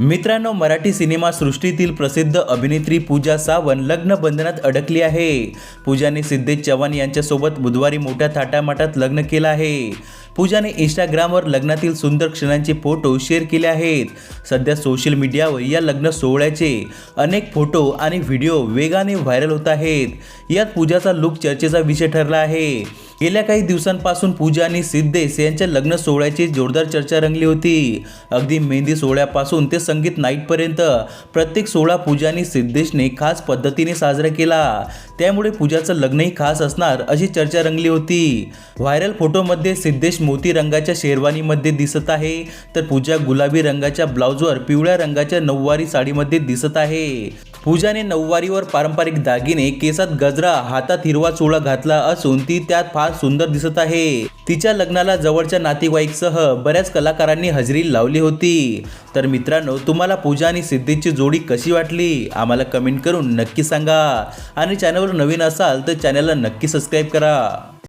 मित्रांनो मराठी सिनेमा सृष्टीतील प्रसिद्ध अभिनेत्री पूजा सावंत लग्न बंधनात अडकली आहे. पूजाने सिद्धेश चव्हाण यांच्यासोबत बुधवारी मोठ्या थाटामाटात लग्न केलं आहे. पूजाने इंस्टाग्रामवर लग्नातील सुंदर क्षणांचे फोटो शेअर केले आहेत. सध्या सोशल मीडियावर या लग्न सोहळ्याचे अनेक फोटो आणि व्हिडिओ वेगाने व्हायरल होत आहेत. यात पूजाचा लुक चर्चेचा विषय ठरला आहे. गेल्या काही दिवसांपासून पूजा आणि सिद्धेश यांच्या लग्न सोहळ्याची जोरदार चर्चा रंगली होती. अगदी मेहंदी सोहळ्यापासून ते संगीत नाईटपर्यंत प्रत्येक सोहळा पूजा आणि सिद्धेशने खास पद्धतीने साजरा केला. त्यामुळे पूजाचं लग्नही खास असणार अशी चर्चा रंगली होती. व्हायरल फोटोमध्ये सिद्धेश मोती रंगाच्या शेरवानीमध्ये दिसत आहे. तर पूजा गुलाबी रंगाच्या ब्लाऊजवर पिवळ्या रंगाच्या नऊवारी साडीमध्ये दिसत आहे. पूजाने नऊवारीवर पारंपरिक दागिने केसात गजरा हातात हिरवा चोळा घातला असून ती त्यात फार सुंदर दिसत आहे. तिच्या लग्नाला जवळच्या नातेवाईकसह बऱ्याच कलाकारांनी हजेरी लावली होती. तर मित्रांनो तुम्हाला पूजा आणि सिद्धीची जोडी कशी वाटली? आम्हाला कमेंट करून नक्की सांगा. आणि चॅनलवर नवीन असाल तर चॅनलला नक्की सबस्क्राईब करा.